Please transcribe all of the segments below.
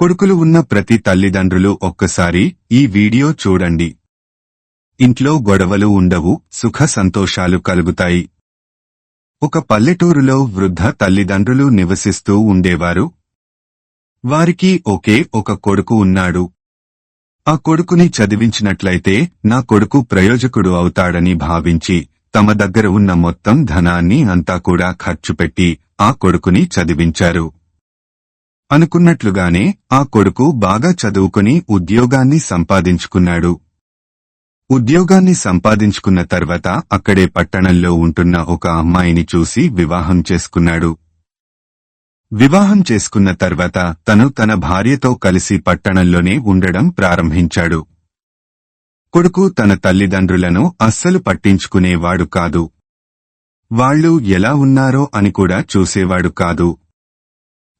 కొడుకులు ఉన్న ప్రతి తల్లిదండ్రులు ఒక్కసారి ఈ వీడియో చూడండి. ఇంట్లో గొడవలు ఉండవు సుఖ సంతోషాలు కలుగుతాయి. ఒక పల్లెటూరులో వృద్ధ తల్లిదండ్రులు నివసిస్తూ ఉండేవారు. వారికి ఒకే ఒక కొడుకు ఉన్నాడు. ఆ కొడుకుని చదివించినట్లయితే నా కొడుకు ప్రయోజకుడు అవుతాడని భావించి తమ దగ్గర ఉన్న మొత్తం ధనాన్ని అంతా కూడా ఖర్చు పెట్టి ఆ కొడుకుని చదివించారు. అనుకున్నట్లుగానే ఆ కొడుకు బాగా చదువుకుని ఉద్యోగాన్ని సంపాదించుకున్నాడు. ఉద్యోగాన్ని సంపాదించుకున్న తర్వాత అక్కడే పట్టణంలో ఉంటున్న ఒక అమ్మాయిని చూసి వివాహం చేసుకున్నాడు. వివాహం చేసుకున్న తర్వాత తను తన భార్యతో కలిసి పట్టణంలోనే ఉండడం ప్రారంభించాడు. కొడుకు తన తల్లిదండ్రులను అస్సలు పట్టించుకునేవాడు కాదు. వాళ్ళు ఎలా ఉన్నారో అని కూడా చూసేవాడు కాదు.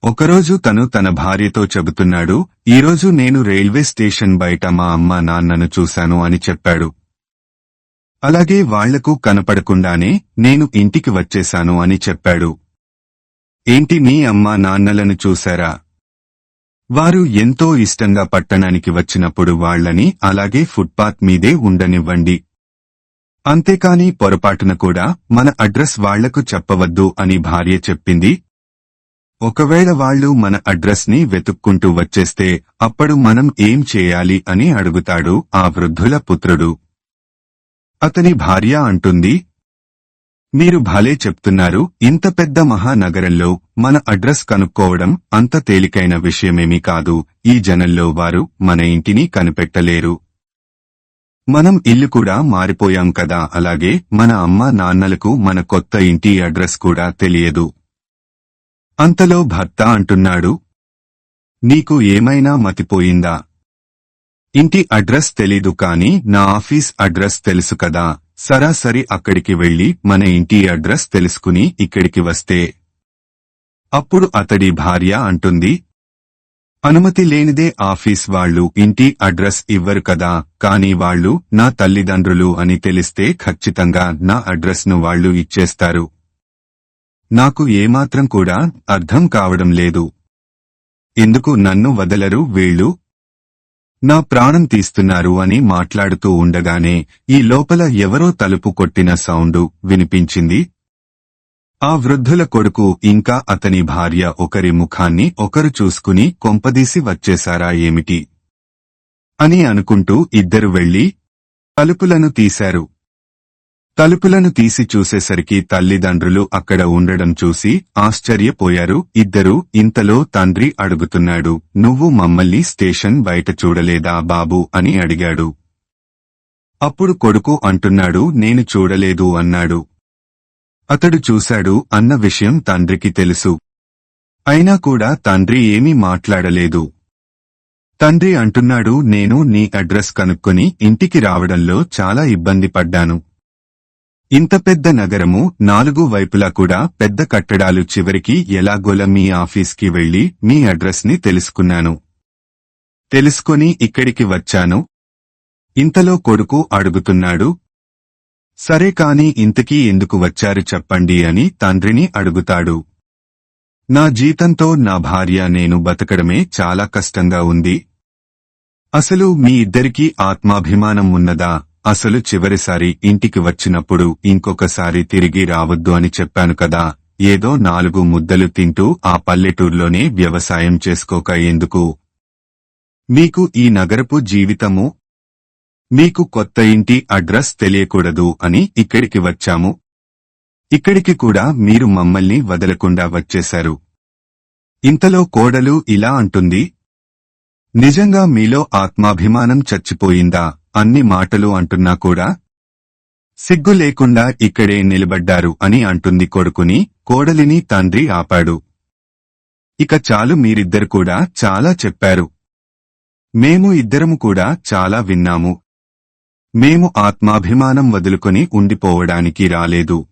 ఒకరోజు తను తన భార్యతో చెబుతున్నాడు ఈరోజు నేను రైల్వే స్టేషన్ బయట మా అమ్మ నాన్నను చూశాను అని చెప్పాడు. అలాగే వాళ్ళకు కనపడకుండానే నేను ఇంటికి వచ్చేశాను అని చెప్పాడు. ఏంటి మీ అమ్మ నాన్నలను చూశారా? వారు ఎంతో ఇష్టంగా పట్టణానికి వచ్చినప్పుడు వాళ్ళని అలాగే ఫుట్పాత్ మీదే ఉండనివ్వండి. అంతేకాని పొరపాటున కూడా మన అడ్రస్ వాళ్ళకు చెప్పవద్దు అని భార్య చెప్పింది. ఒకవేళ వాళ్ళు మన అడ్రస్ని వెతుక్కుంటూ వచ్చేస్తే అప్పుడు మనం ఏం చేయాలి అని అడుగుతాడు ఆ వృద్ధుల పుత్రుడు. అతని భార్య అంటుంది మీరు భలే చెప్తున్నారు ఇంత పెద్ద మహానగరంలో మన అడ్రస్ కనుక్కోవడం అంత తేలికైన విషయమేమీ కాదు ఈ జనంలో వారు మన ఇంటిని కనిపెట్టలేరు. మనం ఇల్లు కూడా మారిపోయాం కదా అలాగే మన అమ్మ నాన్నలకు మన కొత్త ఇంటి అడ్రస్ కూడా తెలియదు. అంతలో భర్త అంటున్నాడు నీకు ఏమైనా మతిపోయిందా? ఇంటి అడ్రస్ తెలీదు కాని నా ఆఫీస్ అడ్రస్ తెలుసు కదా. సరాసరి అక్కడికి వెళ్ళి మన ఇంటి అడ్రస్ తెలుసుకుని ఇక్కడికి వస్తే. అప్పుడు అతడి భార్య అంటుంది అనుమతి లేనిదే ఆఫీస్ వాళ్ళు ఇంటి అడ్రస్ ఇవ్వరు కదా. కాని వాళ్ళు నా తల్లిదండ్రులు అని తెలిస్తే ఖచ్చితంగా నా అడ్రస్ను వాళ్ళు ఇచ్చేస్తారు. నాకు ఏమాత్రం కూడా అర్థం కావడం లేదు. ఎందుకు నన్ను వదలరు వీళ్ళు? నా ప్రాణం తీస్తున్నారు అని మాట్లాడుతూ ఉండగానే ఈ లోపల ఎవరో తలుపు కొట్టిన సౌండు వినిపించింది. ఆ వృద్ధుల కొడుకు ఇంకా అతని భార్య ఒకరి ముఖాన్ని ఒకరు చూసుకుని కొంపదీసి వచ్చేశారా ఏమిటి? అని అనుకుంటూ ఇద్దరు వెళ్ళి తలుపులను తీశారు. తలుపులను తీసి చూసేసరికి తల్లిదండ్రులు అక్కడ ఉండడం చూసి ఆశ్చర్యపోయారు. ఇద్దరు ఇంతలో తండ్రి అడుగుతున్నాడు నువ్వు మమ్మల్ని స్టేషన్ బయట చూడలేదా బాబు? అని అడిగాడు. అప్పుడు కొడుకు అంటున్నాడు నేను చూడలేదు అన్నాడు. అతడు చూశాడు అన్న విషయం తండ్రికి తెలుసు. అయినా కూడా తండ్రి ఏమీ మాట్లాడలేదు. తండ్రి అంటున్నాడు నేను నీ అడ్రస్ కనుక్కొని ఇంటికి రావడంలో చాలా ఇబ్బంది పడ్డాను. ఇంత పెద్ద నగరము నాలుగు వైపులా కూడా పెద్ద కట్టడాలు చివరికి ఎలాగోల మీ ఆఫీస్కి వెళ్ళి మీ అడ్రస్ని తెలుసుకున్నాను. తెలుసుకొని ఇక్కడికి వచ్చాను. ఇంతలో కొడుకు అడుగుతున్నాడు. సరే కాని ఇంతకీ ఎందుకు వచ్చారు చెప్పండి అని తండ్రిని అడుగుతాడు. నా జీతంతో నా భార్య నేను బతకడమే చాలా కష్టంగా ఉంది. అసలు మీ ఇద్దరికీ ఆత్మాభిమానం ఉన్నదా? అసలు చివరిసారి ఇంటికి వచ్చినప్పుడు ఇంకొకసారి తిరిగి రావద్దు అని చెప్పాను కదా ఏదో నాలుగు ముద్దలు తింటూ ఆ పల్లెటూర్లోనే వ్యవసాయం చేసుకోక ఎందుకు? మీకు ఈ నగరపు జీవితము? మీకు కొత్త ఇంటి అడ్రస్ తెలియకూడదు అని ఇక్కడికి వచ్చాము. ఇక్కడికి కూడా మీరు మమ్మల్ని వదలకుండా వచ్చేశారు. ఇంతలో కోడలు ఇలా అంటుంది నిజంగా మీలో ఆత్మాభిమానం చచ్చిపోయిందా? అన్ని మాటలు అంటున్నా కూడా? సిగ్గు లేకుండా ఇక్కడే నిలబడ్డారు అని అంటుంది కొడుకుని కోడలిని తండ్రి ఆపాడు. ఇక చాలు మీరిద్దరు కూడా చాలా చెప్పారు. మేము ఇద్దరము కూడా చాలా విన్నాము. మేము ఆత్మాభిమానం వదులుకొని ఉండిపోవడానికి రాలేదు.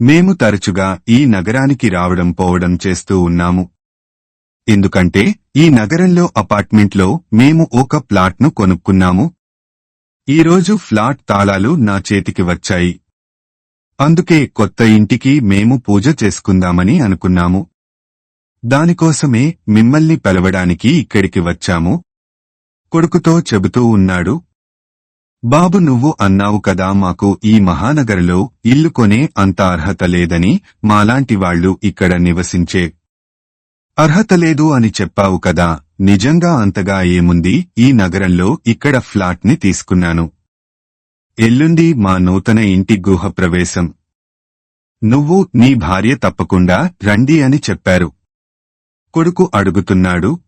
మేము తరచుగా ఈ నగరానికి రావడం పోవడం చేస్తూ ఉన్నాము. ఎందుకంటే ఈ నగరంలో అపార్ట్మెంట్లో మేము ఒక ప్లాట్ను కొనుక్కున్నాము. ఈరోజు ఫ్లాట్ తాళాలు నా చేతికి వచ్చాయి. అందుకే కొత్త ఇంటికి మేము పూజ చేసుకుందామని అనుకున్నాము. దానికోసమే మిమ్మల్ని పిలవడానికి ఇక్కడికి వచ్చాము. కొడుకుతో చెబుతూ ఉన్నాడు. బాబు నువ్వు అన్నావు కదా మాకు ఈ మహానగరలో ఇల్లు కొనే అంత అర్హత లేదని మాలాంటి వాళ్ళు ఇక్కడ నివసించే అర్హత లేదు అని చెప్పావు కదా. నిజంగా అంతగా ఏముంది? ఈ నగరంలో ఇక్కడ ఫ్లాట్ని తీసుకున్నాను. ఎల్లుండి మా నూతన ఇంటి గుహ ప్రవేశం. నువ్వు నీ భార్య తప్పకుండా రండి అని చెప్పారు. కొడుకు అడుగుతున్నాడు.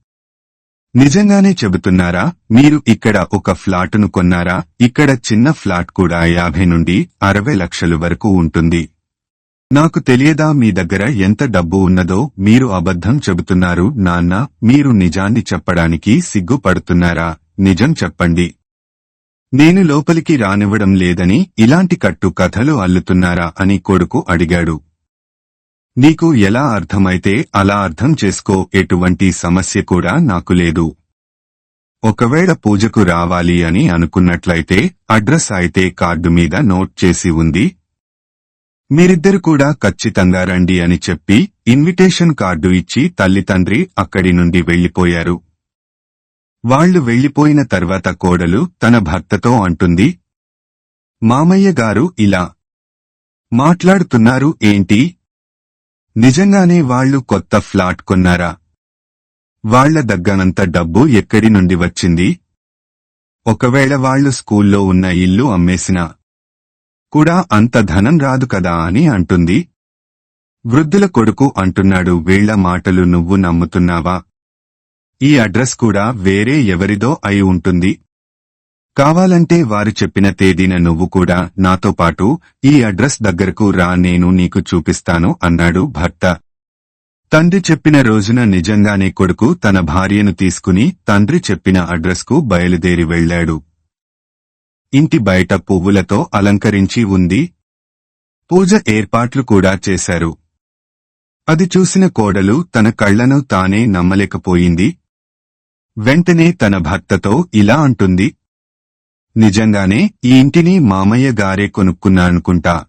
నిజంగానే చెబుతున్నారా? మీరు ఇక్కడ ఒక ఫ్లాటును కొన్నారా? ఇక్కడ చిన్న ఫ్లాట్ కూడా యాభై నుండి అరవై లక్షలు వరకు ఉంటుంది. నాకు తెలియదా మీ దగ్గర ఎంత డబ్బు ఉన్నదో? మీరు అబద్ధం చెబుతున్నారు నాన్న మీరు నిజాన్ని చెప్పడానికి సిగ్గుపడుతున్నారా? నిజం చెప్పండి. నేను లోపలికి రానివ్వడం లేదని ఇలాంటి కట్టు కథలు అల్లుతున్నారా అని కొడుకు అడిగాడు. నీకు ఎలా అర్థమైతే అలా అర్థం చేసుకో ఎటువంటి సమస్య కూడా నాకు లేదు. ఒకవేళ పూజకు రావాలి అని అనుకున్నట్లయితే అడ్రస్ అయితే కార్డు మీద నోట్ చేసి ఉంది మీరిద్దరు కూడా ఖచ్చితంగా రండి అని చెప్పి ఇన్విటేషన్ కార్డు ఇచ్చి తల్లి తండ్రి అక్కడి నుండి వెళ్ళిపోయారు వాళ్ళు వెళ్ళిపోయిన తర్వాత కోడలు తన భర్తతో అంటుంది మామయ్య గారు ఇలా మాట్లాడుతున్నారు ఏంటి? నిజంగానే వాళ్ళు కొత్త ఫ్లాట్ కొన్నారా? వాళ్ళ దగ్గనంత డబ్బు ఎక్కడి నుండి వచ్చింది? ఒకవేళ వాళ్ళు స్కూల్లో ఉన్న ఇల్లు అమ్మేసినా కూడా అంత ధనం రాదు కదా అని అంటుంది. వృద్ధుల కొడుకు అంటున్నాడు వీళ్ళ మాటలు నువ్వు నమ్ముతున్నావా? ఈ అడ్రస్ కూడా వేరే ఎవరిదో అయి ఉంటుంది. కావాలంటే వారు చెప్పిన తేదీన నువ్వు కూడా నాతో పాటు ఈ అడ్రస్ దగ్గరకు రా నేను నీకు చూపిస్తాను అన్నాడు భర్త. తండ్రి చెప్పిన రోజున నిజంగానే కొడుకు తన భార్యను తీసుకుని తండ్రి చెప్పిన అడ్రస్కు బయలుదేరి వెళ్ళాడు. ఇంటి బయట పువ్వులతో అలంకరించి ఉంది. పూజ ఏర్పాట్లు కూడా చేశారు. అది చూసిన కోడలు తన కళ్ళను తానే నమ్మలేకపోయింది. వెంటనే తన భర్తతో ఇలా అంటుంది. నిజంగానే ఈ ఇంటిని మామయ్య గారే కొనుక్కున్నానుకుంటా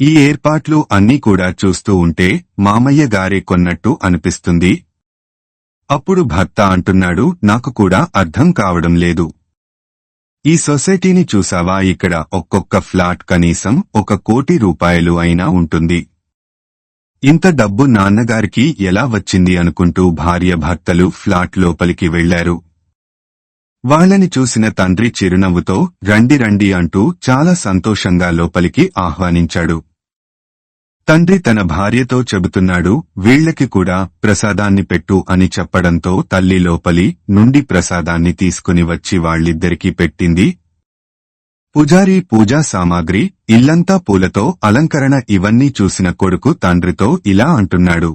ఈ ఏర్పాట్లు అన్నీ కూడా చూస్తూ ఉంటే మామయ్య గారే కొన్నట్టు అనిపిస్తుంది. అప్పుడు భర్త అంటున్నాడు నాకు కూడా అర్థం కావడం లేదు. ఈ సొసైటీని చూసావా? ఇక్కడ ఒక్కొక్క ఫ్లాట్ కనీసం ఒక కోటి రూపాయలు అయినా ఉంటుంది. ఇంత డబ్బు నాన్నగారికి ఎలా వచ్చింది అనుకుంటూ భార్య భర్తలు ఫ్లాట్ లోపలికి వెళ్ళారు వాళ్ళని చూసిన తండ్రి చిరునవ్వుతో రండి రండి అంటూ చాలా సంతోషంగా లోపలికి ఆహ్వానించాడు. తండ్రి తన భార్యతో చెబుతున్నాడు వీళ్ళకి కూడా ప్రసాదాన్ని పెట్టు అని చెప్పడంతో తల్లి లోపలి నుండి ప్రసాదాన్ని తీసుకుని వచ్చి వాళ్ళిద్దరికీ పెట్టింది. పూజారి పూజా సామాగ్రి ఇల్లంతా పూలతో అలంకరణ ఇవన్నీ చూసిన కొడుకు తండ్రితో ఇలా అంటున్నాడు.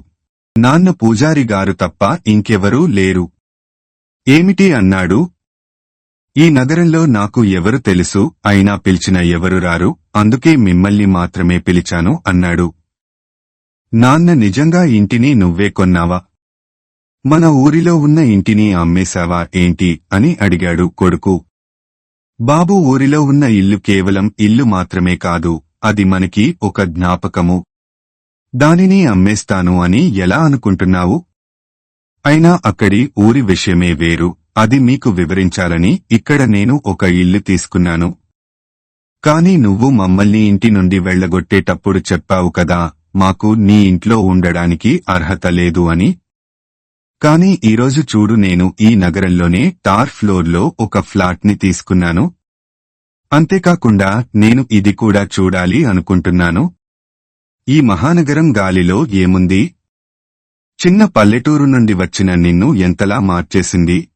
నాన్న పూజారి గారు తప్ప ఇంకెవరూ లేరు. ఏమిటి అన్నాడు. ఈ నగరంలో నాకు ఎవరు తెలుసు అయినా పిలిచిన ఎవరు రారు అందుకే మిమ్మల్ని మాత్రమే పిలిచాను అన్నాడు. నాన్న నిజంగా ఇంటిని నువ్వే కొన్నావా? మన ఊరిలో ఉన్న ఇంటిని అమ్మేశావా ఏంటి? అని అడిగాడు కొడుకు. బాబు ఊరిలో ఉన్న ఇల్లు కేవలం ఇల్లు మాత్రమే కాదు అది మనకి ఒక జ్ఞాపకము. దానిని అమ్మేస్తాను అని ఎలా అనుకుంటున్నావు? అయినా అక్కడి ఊరి విషయమే వేరు అది మీకు వివరించాలని ఇక్కడ నేను ఒక ఇల్లు తీసుకున్నాను. కాని నువ్వు మమ్మల్ని ఇంటి నుండి వెళ్ళగొట్టేటప్పుడు చెప్పావు కదా మాకు నీ ఇంట్లో ఉండడానికి అర్హత లేదు అని. కాని ఈరోజు చూడు నేను ఈ నగరంలోనే టార్ ఫ్లోర్లో ఒక ఫ్లాట్ని తీసుకున్నాను. అంతేకాకుండా నేను ఇది కూడా చూడాలి అనుకుంటున్నాను. ఈ మహానగరం గాలిలో ఏముంది? చిన్న పల్లెటూరు నుండి వచ్చిన నిన్ను ఎంతలా మార్చేసింది?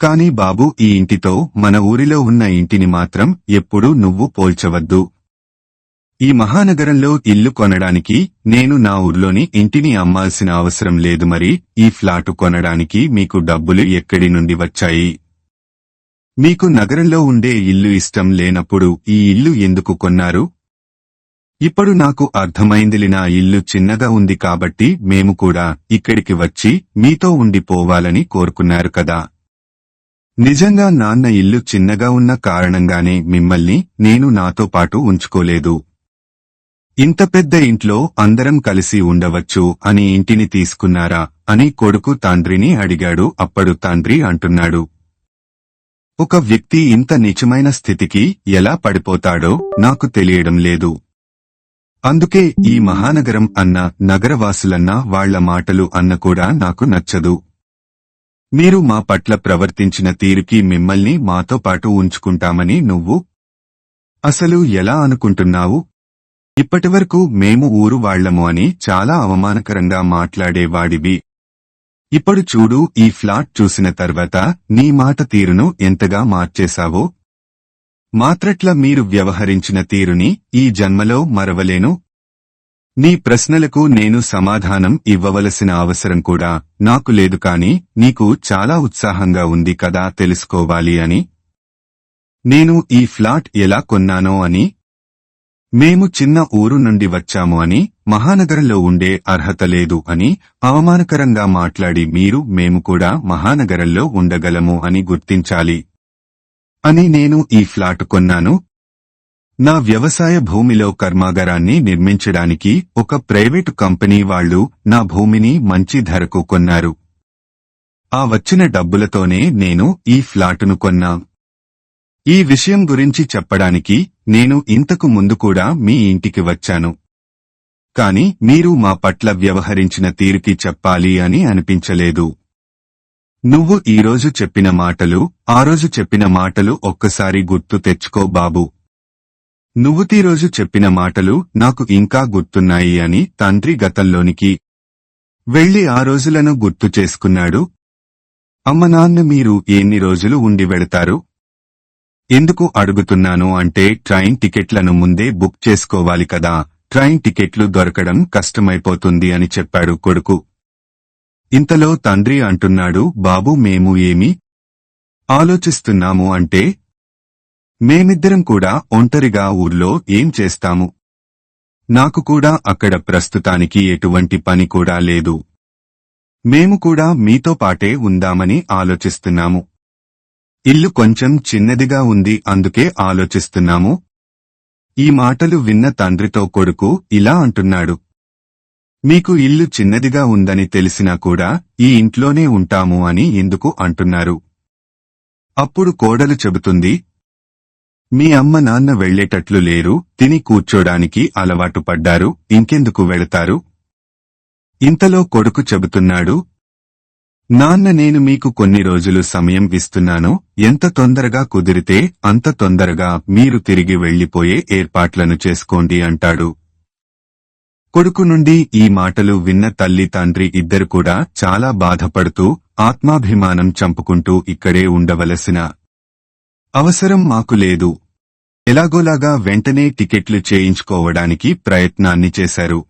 కాని బాబు ఈ ఇంటితో మన ఊరిలో ఉన్న ఇంటిని మాత్రం ఎప్పుడూ నువ్వు పోల్చవద్దు. ఈ మహానగరంలో ఇల్లు కొనడానికి నేను నా ఊర్లోని ఇంటిని అమ్మాల్సిన అవసరం లేదు మరి ఈ ఫ్లాటు కొనడానికి మీకు డబ్బులు ఎక్కడి నుండి వచ్చాయి? మీకు నగరంలో ఉండే ఇల్లు ఇష్టం లేనప్పుడు ఈ ఇల్లు ఎందుకు కొన్నారు? ఇప్పుడు నాకు అర్థమైందిలి నా ఇల్లు చిన్నగా ఉంది కాబట్టి మేము కూడా ఇక్కడికి వచ్చి మీతో ఉండిపోవాలని కోరుకున్నారు కదా. నిజంగా నాన్న ఇల్లు చిన్నగా ఉన్న కారణంగానే మిమ్మల్ని నేను నాతో పాటు ఉంచుకోలేదు. ఇంత పెద్ద ఇంట్లో అందరం కలిసి ఉండవచ్చు అని ఇంటిని తీసుకున్నారా అని కొడుకు తాండ్రిని అడిగాడు. అప్పుడు తాండ్రి అంటున్నాడు ఒక వ్యక్తి ఇంత నిజమైన స్థితికి ఎలా పడిపోతాడో నాకు తెలియడం లేదు. అందుకే ఈ మహానగరం అన్న నగరవాసులన్న వాళ్ళ మాటలు అన్న కూడా నాకు నచ్చదు. మీరు మా పట్ల ప్రవర్తించిన తీరుకి మిమ్మల్ని మాతో పాటు ఉంచుకుంటామని నువ్వు అసలు ఎలా అనుకుంటున్నావు? ఇప్పటివరకు మేము ఊరు వాళ్ళము అని చాలా అవమానకరంగా మాట్లాడేవాడివి. ఇప్పుడు చూడు ఈ ఫ్లాట్ చూసిన తర్వాత నీ మాట తీరును ఎంతగా మార్చేశావో. మాత్రట్ల మీరు వ్యవహరించిన తీరుని ఈ జన్మలో మరవలేను. నీ ప్రశ్నలకు నేను సమాధానం ఇవ్వవలసిన అవసరం కూడా నాకు లేదు కాని నీకు చాలా ఉత్సాహంగా ఉంది కదా తెలుసుకోవాలి అని. నేను ఈ ఫ్లాట్ ఎలా కొన్నానో అని మేము చిన్న ఊరు నుండి వచ్చాము అని మహానగరంలో ఉండే అర్హత లేదు అని అవమానకరంగా మాట్లాడి మీరు మేము కూడా మహానగరంలో ఉండగలము అని గుర్తించాలి. అని నేను ఈ ఫ్లాట్ కొన్నాను. నా వ్యవసాయ భూమిలో కర్మాగారాన్ని నిర్మించడానికి ఒక ప్రైవేటు కంపెనీ వాళ్ళు నా భూమిని మంచి ధరకు కొన్నారు. ఆ వచ్చిన డబ్బులతోనే నేను ఈ ఫ్లాటును కొన్నా. ఈ విషయం గురించి చెప్పడానికి నేను ఇంతకు ముందు కూడా మీ ఇంటికి వచ్చాను. కాని మీరు మా పట్ల వ్యవహరించిన తీరుకి చెప్పాలి అని అనిపించలేదు. నువ్వు ఈరోజు చెప్పిన మాటలు ఆ రోజు చెప్పిన మాటలు ఒక్కసారి గుర్తు తెచ్చుకో బాబు. నువ్వు తీరోజు చెప్పిన మాటలు నాకు ఇంకా గుర్తున్నాయి అని తండ్రి గతంలోనికి వెళ్ళి ఆ రోజులను గుర్తు చేసుకున్నాడు. అమ్మ నాన్న మీరు ఎన్ని రోజులు ఉండి వెడతారు? ఎందుకు అడుగుతున్నాను అంటే ట్రైన్ టికెట్లను ముందే బుక్ చేసుకోవాలి కదా ట్రైన్ టికెట్లు దొరకడం కష్టమైపోతుంది అని చెప్పాడు కొడుకు. ఇంతలో తండ్రి అంటున్నాడు బాబు మేము ఏమి ఆలోచిస్తున్నాము అంటే మేమిద్దరం కూడా ఒంటరిగా ఊర్లో ఏం చేస్తాము? నాకు కూడా అక్కడ ప్రస్తుతానికి ఎటువంటి పని కూడా లేదు. మేము కూడా మీతో పాటే ఉందామని ఆలోచిస్తున్నాము. ఇల్లు కొంచెం చిన్నదిగా ఉంది అందుకే ఆలోచిస్తున్నాము. ఈ మాటలు విన్న తండ్రితో కొడుకు ఇలా అంటున్నాడు. మీకు ఇల్లు చిన్నదిగా ఉందని తెలిసినా కూడా ఈ ఇంట్లోనే ఉంటాము అని ఎందుకు అంటున్నారు? అప్పుడు కోడలు చెబుతుంది మీ అమ్మ నాన్న వెళ్ళేటట్లు లేరు తిని కూర్చోడానికి అలవాటు పడ్డారు ఇంకెందుకు వెళతారు ఇంతలో కొడుకు చెబుతున్నాడు నాన్న నేను మీకు కొన్ని రోజులు సమయం ఇస్తున్నాను. ఎంత తొందరగా కుదిరితే అంత తొందరగా మీరు తిరిగి వెళ్ళిపోయే ఏర్పాట్లను చేసుకోండి అంటాడు. కొడుకు నుండి ఈ మాటలు విన్న తల్లి తండ్రి ఇద్దరు కూడా చాలా బాధపడుతూ ఆత్మాభిమానం చంపుకుంటూ ఇక్కడే ఉండవలసిన అవసరం మాకు లేదు. ఎలాగోలాగా వెంటనే టికెట్లు చేయించుకోవడానికి ప్రయత్నాన్ని చేశారు.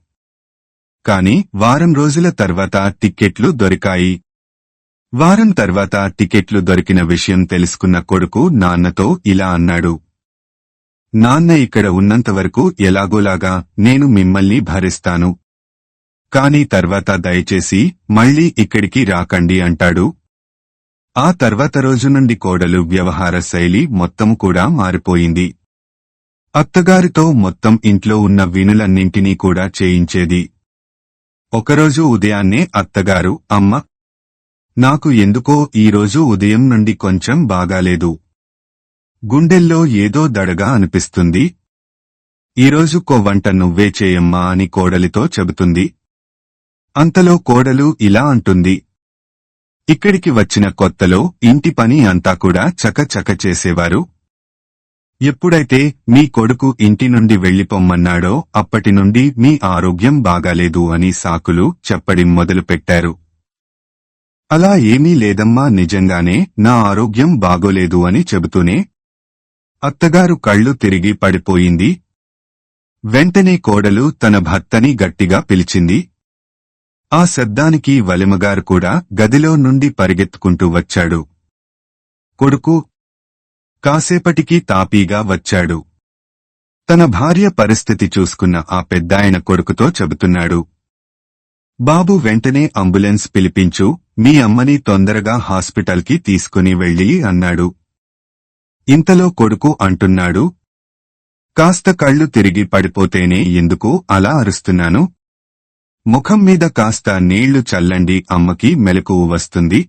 కాని వారం రోజుల తర్వాత టిక్కెట్లు దొరికాయి. వారం తర్వాత టికెట్లు దొరికిన విషయం తెలుసుకున్న కొడుకు నాన్నతో ఇలా అన్నాడు. నాన్న ఇక్కడ ఉన్నంతవరకు ఎలాగోలాగా నేను మిమ్మల్ని భరిస్తాను. కాని తర్వాత దయచేసి మళ్ళీ ఇక్కడికి రాకండి అంటాడు. ఆ తర్వాత రోజు నుండి కోడలు వ్యవహార శైలి మొత్తం కూడా మారిపోయింది. అత్తగారితో మొత్తం ఇంట్లో ఉన్న వినులన్నింటినీ కూడా చేయించేది. ఒకరోజు ఉదయాన్నే అత్తగారు అమ్మ నాకు ఎందుకో ఈరోజు ఉదయం నుండి కొంచెం బాగాలేదు. గుండెల్లో ఏదో దడగా అనిపిస్తుంది. ఈరోజు వంట నువ్వే చేయమ్మా అని కోడలితో చెబుతుంది. అంతలో కోడలు ఇలా అంటుంది. ఇక్కడికి వచ్చిన కొత్తలో ఇంటి పని అంతా కూడా చకచక చేసేవారు. ఎప్పుడైతే మీ కొడుకు ఇంటి నుండి వెళ్ళిపోమ్మన్నాడో అప్పటి నుండి మీ ఆరోగ్యం బాగాలేదు అని సాకులు చెప్పడం మొదలుపెట్టారు. అలా ఏమీ లేదమ్మా నిజంగానే నా ఆరోగ్యం బాగోలేదు అని చెబుతూనే అత్తగారు కళ్ళు తిరిగి పడిపోయింది. వెంటనే కోడలు తన భర్తని గట్టిగా పిలిచింది. ఆ శబ్దానికి వలిమగారు కూడా గదిలో నుండి పరిగెత్తుకుంటూ వచ్చాడు. కొడుకు కాసేపటికి తాపీగా వచ్చాడు. తన భార్య పరిస్థితి చూసుకున్న ఆ పెద్దాయన కొడుకుతో చెబుతున్నాడు. బాబు వెంటనే అంబులెన్స్ పిలిపించు మీ అమ్మని తొందరగా హాస్పిటల్కి తీసుకుని వెళ్ళి అన్నాడు. ఇంతలో కొడుకు అంటున్నాడు కాస్త కళ్ళు తిరిగి పడిపోతేనే ఎందుకు అలా అరుస్తున్నాను? ముఖం మీద కాస్త నీళ్ళు చల్లండి అమ్మకి మెలకువ వస్తుంది.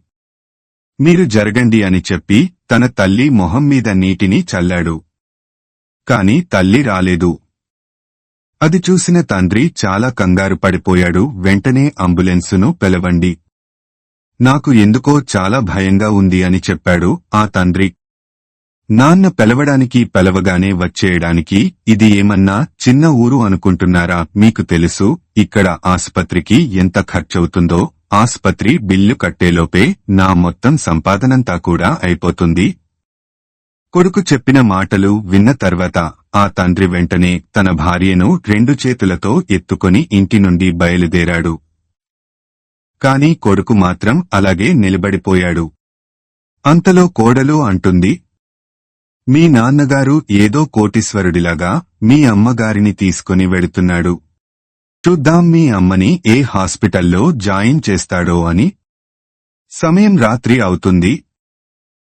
మీరు జరగండి అని చెప్పి తన తల్లి మొహం మీద నీటిని చల్లాడు. కాని తల్లి రాలేదు. అది చూసిన తండ్రి చాలా కంగారు పడిపోయాడు. వెంటనే అంబులెన్సును పిలవండి. నాకు ఎందుకో చాలా భయంగా ఉంది అని చెప్పాడు ఆ తండ్రి. నాన్న పిలవడానికి పిలవగానే వచ్చేయడానికి ఇది ఏమన్నా చిన్న ఊరు అనుకుంటున్నారా? మీకు తెలుసు ఇక్కడ ఆసుపత్రికి ఎంత ఖర్చవుతుందో ఆసుపత్రి బిల్లు కట్టేలోపే నా మొత్తం సంపాదనంతా కూడా అయిపోతుంది. కొడుకు చెప్పిన మాటలు విన్న తర్వాత ఆ తండ్రి వెంటనే తన భార్యను రెండు చేతులతో ఎత్తుకొని ఇంటి నుండి బయలుదేరాడు. కాని కొడుకు మాత్రం అలాగే నిలబడిపోయాడు. అంతలో కోడలు అంటుంది మీ నాన్నగారు ఏదో కోటీశ్వరుడిలాగా మీ అమ్మగారిని తీసుకుని వెళుతున్నాడు. చూద్దాం మీ అమ్మని ఏ హాస్పిటల్లో జాయిన్ చేస్తాడో అని. సమయం రాత్రి అవుతుంది.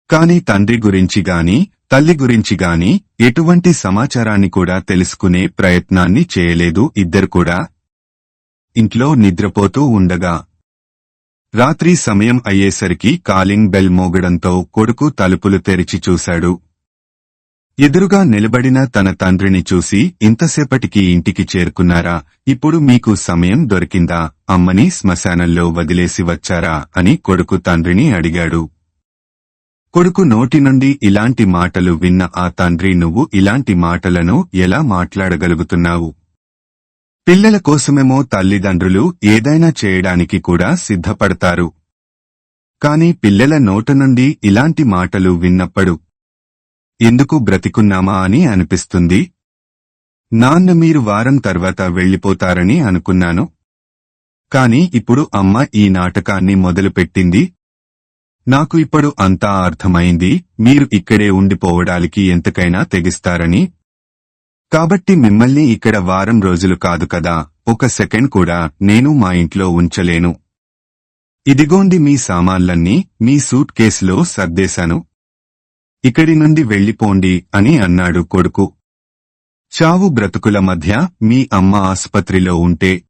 కాని తండ్రి గురించి గాని తల్లి గురించి గాని ఎటువంటి సమాచారాన్ని కూడా తెలుసుకునే ప్రయత్నాన్ని చేయలేదు. ఇద్దరు కూడా ఇంట్లో నిద్రపోతూ ఉండగా రాత్రి సమయం అయ్యేసరికి కాలింగ్ బెల్ మోగడంతో కొడుకు తలుపులు తెరిచి చూశాడు. ఎదురుగా నిలబడిన తన తండ్రిని చూసి ఇంతసేపటికి ఇంటికి చేరుకున్నారా? ఇప్పుడు మీకు సమయం దొరికిందా? అమ్మని శ్మశానంలో వదిలేసి వచ్చారా? అని కొడుకు తండ్రిని అడిగాడు. కొడుకు నోటి నుండి ఇలాంటి మాటలు విన్న ఆ తండ్రి నువ్వు ఇలాంటి మాటలను ఎలా మాట్లాడగలుగుతున్నావు? పిల్లల కోసమేమో తల్లిదండ్రులు ఏదైనా చేయడానికి కూడా సిద్ధపడతారు. కాని పిల్లల నోట నుండి ఇలాంటి మాటలు విన్నప్పుడు ఎందుకు బ్రతికున్నామా అని అనిపిస్తుంది. నాన్న మీరు వారం తర్వాత వెళ్ళిపోతారని అనుకున్నాను. కాని ఇప్పుడు అమ్మ ఈ నాటకాన్ని మొదలుపెట్టింది. నాకు ఇప్పుడు అంతా అర్థమైంది మీరు ఇక్కడే ఉండిపోవడానికి ఎంతకైనా తెగిస్తారని. కాబట్టి మిమ్మల్ని ఇక్కడ వారం రోజులు కాదు కదా ఒక సెకండ్ కూడా నేను మా ఇంట్లో ఉంచలేను. ఇదిగోండి మీ సామాన్లన్నీ మీ సూట్ కేసులో సర్దేశాను. ఇక్కడి నుండి వెళ్ళిపోండి అని అన్నాడు కొడుకు. చావు బ్రతుకుల మధ్య మీ అమ్మ ఆసుపత్రిలో ఉంటే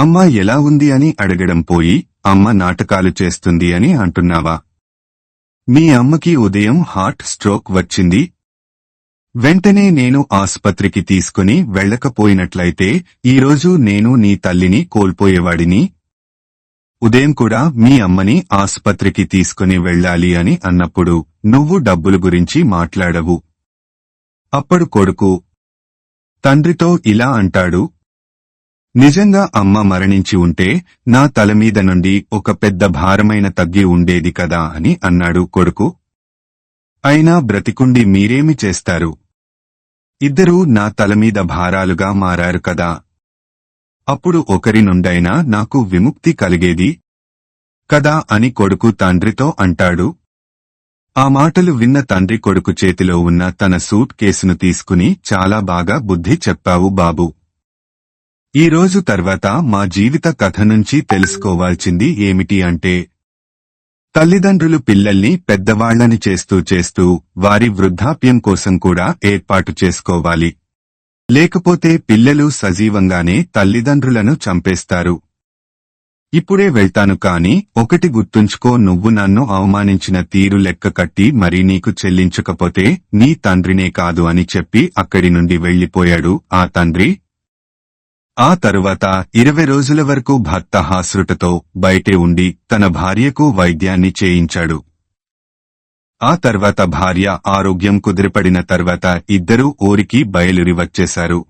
అమ్మ ఎలా ఉంది అని అడగడం పోయి అమ్మ నాటకాలు చేస్తుంది అని అంటున్నావా? మీ అమ్మకి ఉదయం హార్ట్ స్ట్రోక్ వచ్చింది. వెంటనే నేను ఆసుపత్రికి తీసుకుని వెళ్ళకపోయినట్లయితే ఈరోజు నేను నీ తల్లిని కోల్పోయేవాడిని. ఉదయం కూడా మీ అమ్మని ఆసుపత్రికి తీసుకుని వెళ్ళాలి అని అన్నప్పుడు నువ్వు డబ్బులు గురించి మాట్లాడవు. అప్పుడు కొడుకు తండ్రితో ఇలా అంటాడు నిజంగా అమ్మ మరణించి ఉంటే నా తల మీద నుండి ఒక పెద్ద భారమైన తగ్గి ఉండేది కదా అని అన్నాడు కొడుకు. అయినా బ్రతికుండి మీరేమి చేస్తారు? ఇద్దరూ నా తల మీద భారాలుగా మారారు కదా. అప్పుడు ఒకరి నుండైనా నాకు విముక్తి కలిగేది? కదా అని కొడుకు తండ్రితో అంటాడు. ఆ మాటలు విన్న తండ్రి కొడుకు చేతిలో ఉన్న తన సూట్ కేసును తీసుకుని చాలా బాగా బుద్ధి చెప్పావు బాబు. ఈ రోజు తర్వాత మా జీవిత కథ నుంచి తెలుసుకోవాల్సింది ఏమిటి అంటే తల్లిదండ్రులు పిల్లల్ని పెద్దవాళ్ళని చేస్తూ చేస్తూ వారి వృద్ధాప్యం కోసం కూడా ఏర్పాటు చేసుకోవాలి. లేకపోతే పిల్లలు సజీవంగానే తల్లిదండ్రులను చంపేస్తారు. ఇప్పుడే వెళ్తాను కాని ఒకటి గుర్తుంచుకో నువ్వు నన్ను అవమానించిన తీరు లెక్క కట్టి మరీ నీకు చెల్లించకపోతే నీ తండ్రినే కాదు అని చెప్పి అక్కడి నుండి వెళ్ళిపోయాడు ఆ తండ్రి. ఆ తరువాత ఇరవై రోజుల వరకు భర్త హాసృటతో బయటే ఉండి తన భార్యకు వైద్యాన్ని చేయించాడు. ఆ తర్వాత భార్య ఆరోగ్యం కుదిరిపడిన తర్వాత ఇద్దరూ ఊరికి బయలురి వచ్చేశారు.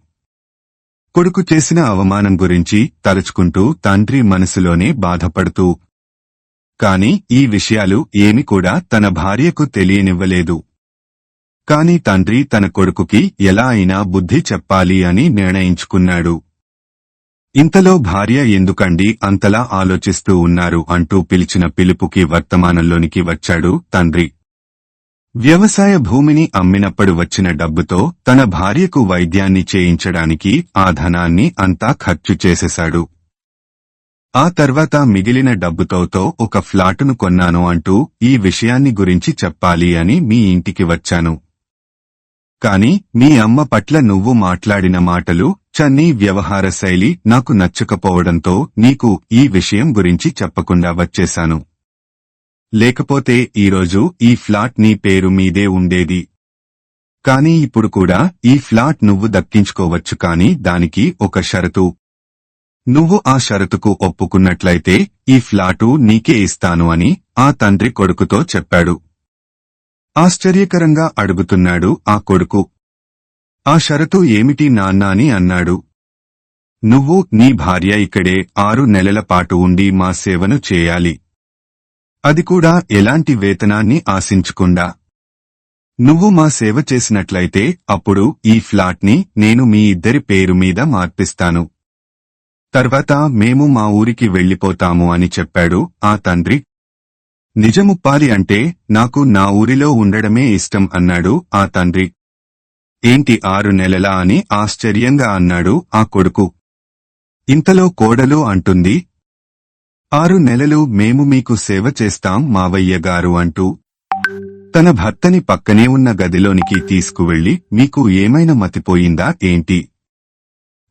కొడుకు చేసిన అవమానం గురించి తలుచుకుంటూ తండ్రి మనసులోనే బాధపడుతూ కాని ఈ విషయాలు ఏమి కూడా తన భార్యకు తెలియనివ్వలేదు. కాని తండ్రి తన కొడుకుకి ఎలా అయినా బుద్ధి చెప్పాలి అని నిర్ణయించుకున్నాడు. ఇంతలో భార్య ఎందుకండి అంతలా ఆలోచిస్తూ ఉన్నారు అంటూ పిలిచిన పిలుపుకి వర్తమానంలోనికి వచ్చాడు తండ్రి. వ్యవసాయ భూమిని అమ్మినప్పుడు వచ్చిన డబ్బుతో తన భార్యకు వైద్యాన్ని చేయించడానికి ఆ ధనాన్ని అంతా ఖర్చు చేసేశాడు. ఆ తర్వాత మిగిలిన డబ్బుతోతో ఒక ఫ్లాటును కొన్నాను అంటూ ఈ విషయాన్ని గురించి చెప్పాలి అని మీ ఇంటికి వచ్చాను. కాని మీ అమ్మ పట్ల నువ్వు మాట్లాడిన మాటలు చన్నీ వ్యవహార శైలి నాకు నచ్చకపోవడంతో నీకు ఈ విషయం గురించి చెప్పకుండా వచ్చేశాను. లేకపోతే ఈరోజు ఈ ఫ్లాట్ నీ పేరు మీదే ఉండేది. కానీ ఇప్పుడు కూడా ఈ ఫ్లాట్ నువ్వు దక్కించుకోవచ్చు కాని దానికి ఒక షరతు. నువ్వు ఆ షరతుకు ఒప్పుకున్నట్లయితే ఈ ఫ్లాటు నీకే ఇస్తాను అని ఆ తండ్రి కొడుకుతో చెప్పాడు. ఆశ్చర్యకరంగా అడుగుతున్నాడు ఆ కొడుకు. ఆ షరతు ఏమిటి నాన్నా అని అన్నాడు. నువ్వు నీ భార్య ఇక్కడే ఆరు నెలల పాటు ఉండి మా సేవను చేయాలి. అది కూడా ఎలాంటి వేతనాన్ని ఆశించకుండా. నువ్వు మా సేవ చేసినట్లయితే అప్పుడు ఈ ఫ్లాట్ని నేను మీ ఇద్దరి పేరు మీద మార్పిస్తాను. తర్వాత మేము మా ఊరికి వెళ్ళిపోతాము అని చెప్పాడు ఆ తండ్రి. నిజముప్పాలి అంటే నాకు నా ఊరిలో ఉండడమే ఇష్టం అన్నాడు ఆ తండ్రి. ఏంటి ఆరు నెలలా అని ఆశ్చర్యంగా అన్నాడు ఆ కొడుకు. ఇంతలో కోడలు అంటుంది ఆరు నెలలు మేము మీకు సేవ చేస్తాం మావయ్య గారు అంటూ. తన భర్తని పక్కనే ఉన్న గదిలోనికి తీసుకువెళ్ళి మీకు ఏమైనా మతిపోయిందా ఏంటి?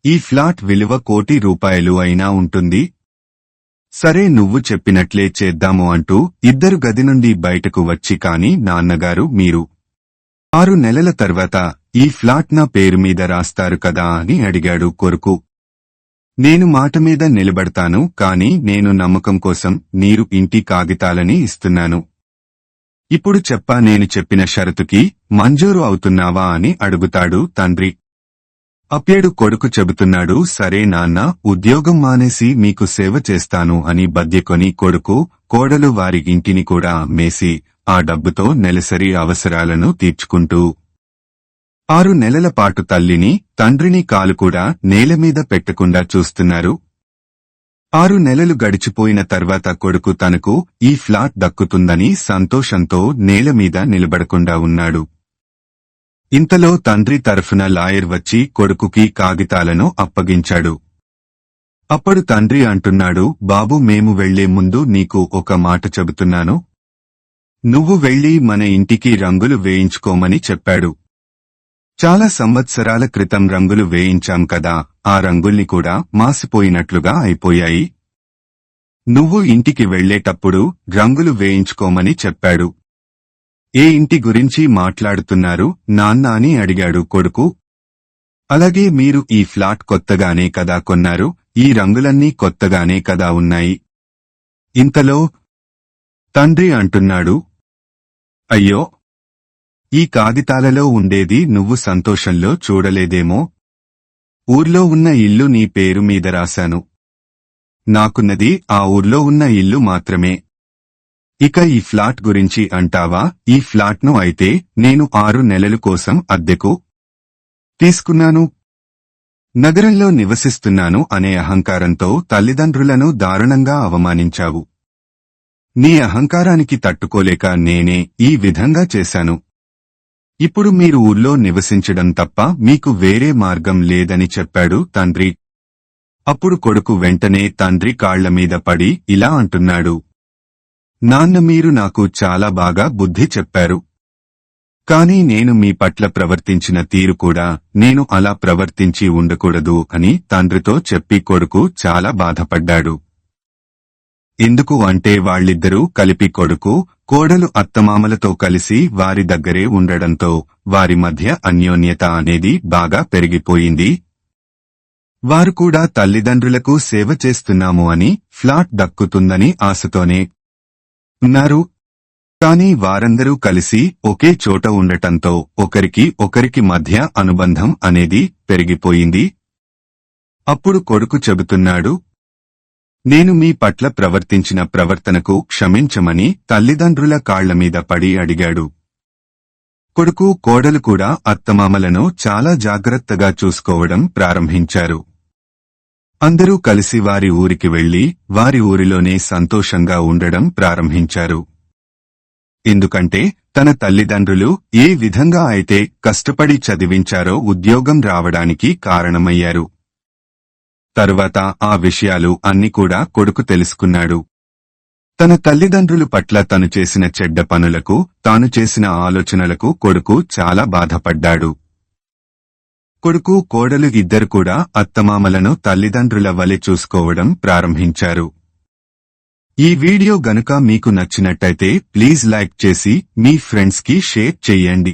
ఈ ఫ్లాట్ విలువ కోటి రూపాయలు అయినా ఉంటుంది. సరే నువ్వు చెప్పినట్లే చేద్దాము అంటూ ఇద్దరు గది నుండి బయటకు వచ్చి కాని నాన్నగారు మీరు. ఆరు నెలల తర్వాత ఈ ఫ్లాట్ నా పేరు మీద రాస్తారు కదా అని అడిగాడు కొరుకు. నేను మాట మీద నిలబడతాను కాని నేను నమ్మకం కోసం నీరు ఇంటి కాగితాలని ఇస్తున్నాను. ఇప్పుడు చెప్పా నేను చెప్పిన షరతుకి మంజూరు అవుతున్నావా అని అడుగుతాడు తండ్రి. అప్పేడు కొడుకు చెబుతున్నాడు సరే నాన్న ఉద్యోగం మానేసి మీకు సేవ చేస్తాను అని బద్యకొని కొడుకు కోడలు వారి ఇంటిని కూడా అమ్మేసి ఆ డబ్బుతో నెలసరి అవసరాలను తీర్చుకుంటూ ఆరు నెలల పాటు తల్లిని తండ్రిని కాలు కూడా నేలమీద పెట్టకుండా చూస్తున్నారు. ఆరు నెలలు గడిచిపోయిన తర్వాత కొడుకు తనకు ఈ ఫ్లాట్ దక్కుతుందని సంతోషంతో నేలమీద నిలబడకుండా ఉన్నాడు. ఇంతలో తండ్రి తరఫున లాయర్ వచ్చి కొడుకుకి కాగితాలను అప్పగించాడు. అప్పుడు తండ్రి అంటున్నాడు బాబు మేము వెళ్ళే ముందు నీకు ఒక మాట చెబుతున్నాను. నువ్వు వెళ్ళి మన ఇంటికి రంగులు వేయించుకోమని చెప్పాడు. చాలా సంవత్సరాల క్రితం రంగులు వేయించాం కదా ఆ రంగుల్ని కూడా మాసిపోయినట్లుగా అయిపోయాయి. నువ్వు ఇంటికి వెళ్ళేటప్పుడు రంగులు వేయించుకోమని చెప్పాడు. ఏ ఇంటి గురించి మాట్లాడుతున్నారు? నాన్న అని అడిగాడు కొడుకు. అలాగే మీరు ఈ ఫ్లాట్ కొత్తగానే కదా కొన్నారు ఈ రంగులన్నీ కొత్తగానే కదా ఉన్నాయి. ఇంతలో తండ్రి అంటున్నాడు. అయ్యో ఈ కాగితాలలో ఉండేది నువ్వు సంతోషంలో చూడలేదేమో. ఊర్లో ఉన్న ఇల్లు నీ పేరు మీద రాశాను. నాకున్నది ఆ ఊర్లో ఉన్న ఇల్లు మాత్రమే. ఇక ఈ ఫ్లాట్ గురించి అంటావా? ఈ ఫ్లాట్ను అయితే నేను ఆరు నెలలు కోసం అద్దెకు తీసుకున్నాను. నగరంలో నివసిస్తున్నాను అనే అహంకారంతో తల్లిదండ్రులను దారుణంగా అవమానించావు. నీ అహంకారానికి తట్టుకోలేక నేనే ఈ విధంగా చేశాను. ఇప్పుడు మీరు ఊర్లో నివసించడం తప్ప మీకు వేరే మార్గం లేదని చెప్పాడు తండ్రి. అప్పుడు కొడుకు వెంటనే తండ్రి కాళ్ళమీద పడి ఇలా అంటున్నాడు. నాన్న మీరు నాకు చాలా బాగా బుద్ధి చెప్పారు. కాని నేను మీ పట్ల ప్రవర్తించిన తీరు కూడా నేను అలా ప్రవర్తించి ఉండకూడదు అని తండ్రితో చెప్పి కొడుకు చాలా బాధపడ్డాడు. ఎందుకు అంటే వాళ్ళిద్దరూ కలిపి కొడుకు కోడలు అత్తమామలతో కలిసి వారి దగ్గరే ఉండడంతో వారి మధ్య అన్యోన్యత అనేది బాగా పెరిగిపోయింది. వారు కూడా తల్లిదండ్రులకు సేవ చేస్తున్నాము అని ఫ్లాట్ దక్కుతుందని ఆశతోనే ఉన్నారు. కాని వారందరూ కలిసి ఒకే చోట ఉండటంతో ఒకరికి ఒకరికి మధ్య అనుబంధం అనేది పెరిగిపోయింది. అప్పుడు కొడుకు చెబుతున్నాడు నేను మీ పట్ల ప్రవర్తించిన ప్రవర్తనకు క్షమించమని తల్లిదండ్రుల కాళ్ళమీద పడి అడిగాడు. కొడుకు కోడలు కూడా అత్తమామలను చాలా జాగ్రత్తగా చూసుకోవడం ప్రారంభించారు. అందరూ కలిసి వారి ఊరికి వెళ్ళి వారి ఊరిలోనే సంతోషంగా ఉండడం ప్రారంభించారు. ఎందుకంటే తన తల్లిదండ్రులు ఏ విధంగా అయితే కష్టపడి చదివించారో ఉద్యోగం రావడానికి కారణమయ్యారు. తరువాత ఆ విషయాలు అన్ని కూడా కొడుకు తెలుసుకున్నాడు. తన తల్లిదండ్రులు పట్ల తను చేసిన చెడ్డ పనులకు తాను చేసిన ఆలోచనలకు కొడుకు చాలా బాధపడ్డాడు. కొడుకు కోడలు ఇద్దరు కూడా అత్తమామలను తల్లిదండ్రుల వలె చూసుకోవడం ప్రారంభించారు. ఈ వీడియో గనుక మీకు నచ్చినట్టయితే ప్లీజ్ లైక్ చేసి మీ ఫ్రెండ్స్కి షేర్ చెయ్యండి